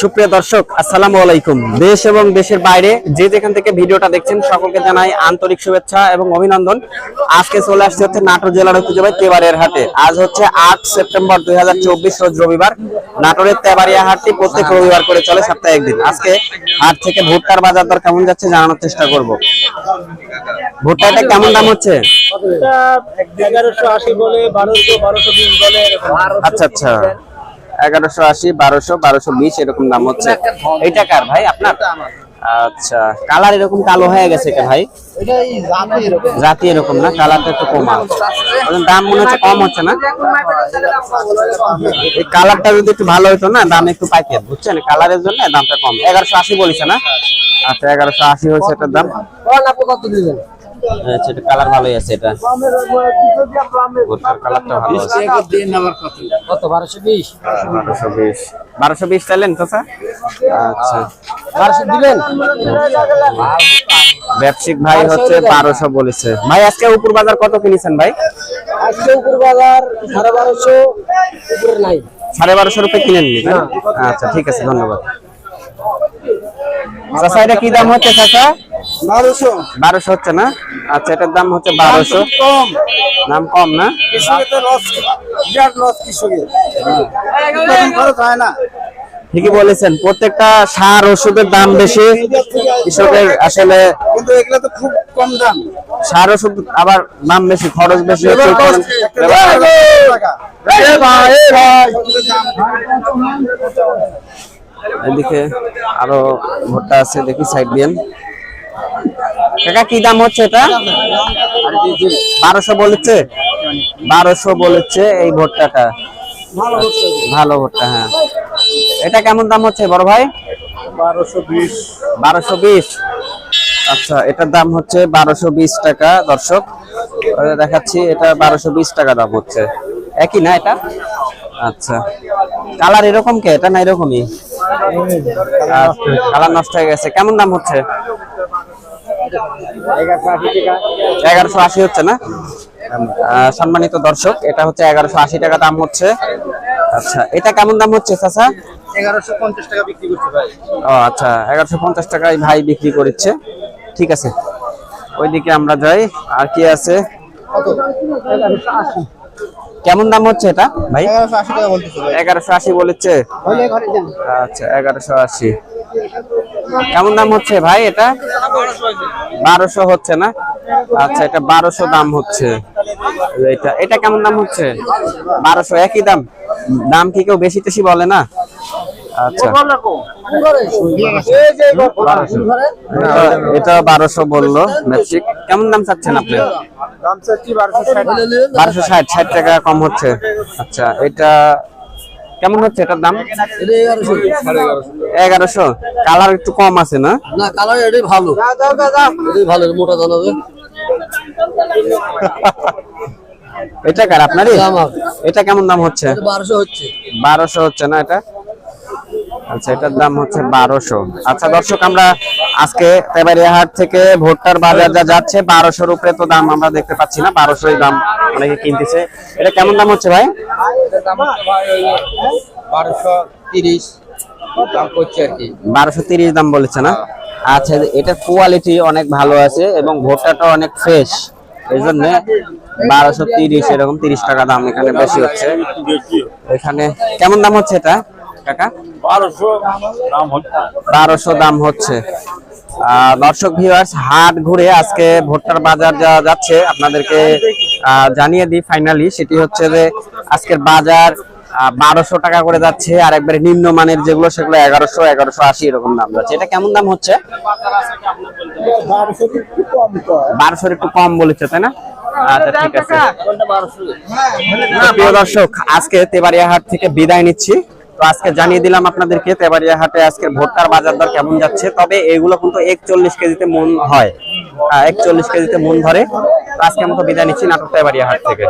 সুপ্রিয় দর্শক আসসালামু আলাইকুম। দেশ এবং দেশের বাইরে যে যেখান থেকে ভিডিওটা দেখছেন সকলকে জানাই আন্তরিক শুভেচ্ছা এবং অভিনন্দন। আজকে চলে আসছে হচ্ছে নাটোর জেলার ঐতিহ্যবাহী তেবাড়িয়ার হাটে। আজ হচ্ছে আট সেপ্টেম্বর দুই রোজ রবিবার। নাটোরের তেবাড়িয়া হাটটি প্রত্যেক রবিবার করে চলে সপ্তাহে একদিন। আজকে হাট থেকে ভুট্টার বাজার দর কেমন যাচ্ছে জানানোর চেষ্টা করব। ভুট্টাটা কেমন দাম হচ্ছে। আচ্ছা আচ্ছা। এগারোশো আশি বারোশো বারোশো বিশ এরকম দাম হচ্ছে। এইটা কার ভাই আপনার? আচ্ছা কালার এরকম কালো হয়ে গেছে কে ভাই? জাতি এরকম। না কালারটা একটু কমা দাম মনে হচ্ছে কম হচ্ছে না? এই কালারটা যদি একটু ভালো হতো না দাম একটু পাইতে বুঝছেন? কালারের জন্য দামটা কম। এগারোশো আশি বলেছে না? আচ্ছা এগারোশো আশি হয়েছে এটার দাম। আচ্ছা এটা কালার ভালোই আছে এটা। ভুট্টার কালারটা ভালো আছে। কত বারোশো বারোশো বারোশো চাইলেন তো আচ্ছা। বারোশো দিবেন? ব্যবসায়িক ভাই হচ্ছে বারোশো বলেছে। ভাই আজকে উপর বাজার কত কিনেছেন ভাই? আজকে উপর বাজার সাড়ে বারোশো উপরে নাই। সাড়ে বারোশো রুপয়ে কিনে নিলি তাই না? আচ্ছা ঠিক আছে ধন্যবাদ। চাচা এটা কি দাম হচ্ছে চাচা? বারোশো। বারোশো হচ্ছে না? আচ্ছা এটার দাম হচ্ছে বারোশো। কম। দাম কম না? কৃষকের তো লস বিরাট লস কৃষকের। খরচ হয় না। ঠিকই বলেছেন প্রত্যেকটা সার ওষুধের দাম বেশি। কৃষকের আসলে কিন্তু এগুলো তো খুব কম দাম। সার ওষুধ আবার দাম বেশি খরচ বেশি এদিকে আরও ভুট্টা আছে দেখি সাইড দিয়ে। কাকা কি দাম হচ্ছে এটা? বারোশো বলেছে। বারোশো বলেছে এই ভুট্টাটা। ভালো ভুট্টা হ্যাঁ। এটা কেমন দাম হচ্ছে বড় ভাই? বারোশো বিশ। বারোশো বিশ। আচ্ছা এটার দাম হচ্ছে বারোশো বিশ টাকা দর্শক। দেখাচ্ছি এটা বারোশো বিশ টাকা দাম হচ্ছে। একই না এটা? আচ্ছা। কালার এরকম কে? এটা না এরকমই? কালার নষ্ট হয়ে গেছে। কেমন দাম হচ্ছে? এগারোশো আশি হচ্ছে না? সম্মানিত দর্শক এটা হচ্ছে এগারোশো আশি টাকা দাম হচ্ছে। আচ্ছা এটা কেমন দাম হচ্ছে চাচা? এগারোশো পঞ্চাশ টাকা বিক্রি করতে পারি ও আচ্ছা এগারোশো পঞ্চাশ টাকায় ভাই বিক্রি করছে। ঠিক আছে ওইদিকে আমরা যাই আর কি আছে? কেমন দাম হচ্ছে এটা ভাই? এগারোশো আশি বলেছে? আচ্ছা এগারোশো আশি। কেমন দাম হচ্ছে ভাই এটা? বারোশো হচ্ছে না? আচ্ছা এটা বারোশো দাম হচ্ছে। এটা এটা কেমন দাম হচ্ছে? বারোশো একই দাম? দাম কি কেউ বেশি টেশি বলে না? আচ্ছা। এটা- বারোশো বলল কেমন দাম চাচ্ছেন আপনি? বারোশো ষাট ষাট টাকা কম হচ্ছে। আচ্ছা এটা কেমন হচ্ছে এটার দাম? এগারোশো। কালার একটু কম আছে না? না কালার এটাই ভালো। এটাই ভালো মোটা দানা এটা কার আপনারই? এটা কেমন দাম হচ্ছে? বারোশো হচ্ছে। বারোশো হচ্ছে না এটা? আচ্ছা এটার দাম হচ্ছে বারোশো। আচ্ছা দর্শক আমরা আজকে তেবারিয়া হাট থেকে ভুট্টার বাজার যা যাচ্ছে বারোশোর উপরে তো দাম আমরা দেখতে পাচ্ছি না। বারোশোই দাম অনেকে কিনতেছে। এটা কেমন দাম হচ্ছে ভাই? বারোশো তিরিশ দাম করছে আর কি। বারোশো তিরিশ দাম বলেছে না? আচ্ছা এটা কোয়ালিটি অনেক ভালো আছে এবং ভুট্টাটা অনেক ফ্রেশ এই জন্য বারোশো তিরিশ এরকম তিরিশ টাকা দাম এখানে বেশি হচ্ছে। এখানে কেমন দাম হচ্ছে এটা কাকা বারোশো দাম হচ্ছে। দর্শক ভিউয়ার্স হাট ঘুরে আজকে ভুট্টার বাজার যা যাচ্ছে। আপনাদেরকে জানিয়ে দিই ফাইনালি সেটি হচ্ছে যে আজকের বাজার বারোশো টাকা করে যাচ্ছে আর একবারে নিম্নমানের যেগুলো সেগুলো এগারোশো এগারোশো আশি এরকম দাম যাচ্ছে। এটা কেমন দাম হচ্ছে? বারোশো একটু কম বারোশোর একটু কম বলেছে তাই না? আচ্ছা ঠিক আছে। প্রিয় দর্শক আজকে তেবাড়িয়া হাট থেকে বিদায় নিচ্ছি। আজকে জানিয়ে দিলাম আপনাদেরকে তেবারিয়া হাটে আজকে ভোটকার বাজার দর কেমন যাচ্ছে, তবে এগুলো কিন্তু একচল্লিশ কেজিতে মন হয়। একচল্লিশ কেজিতে মন ধরে। আজকে মতো বিদায় নিচ্ছি নাটক তেবারিয়া হাট থেকে।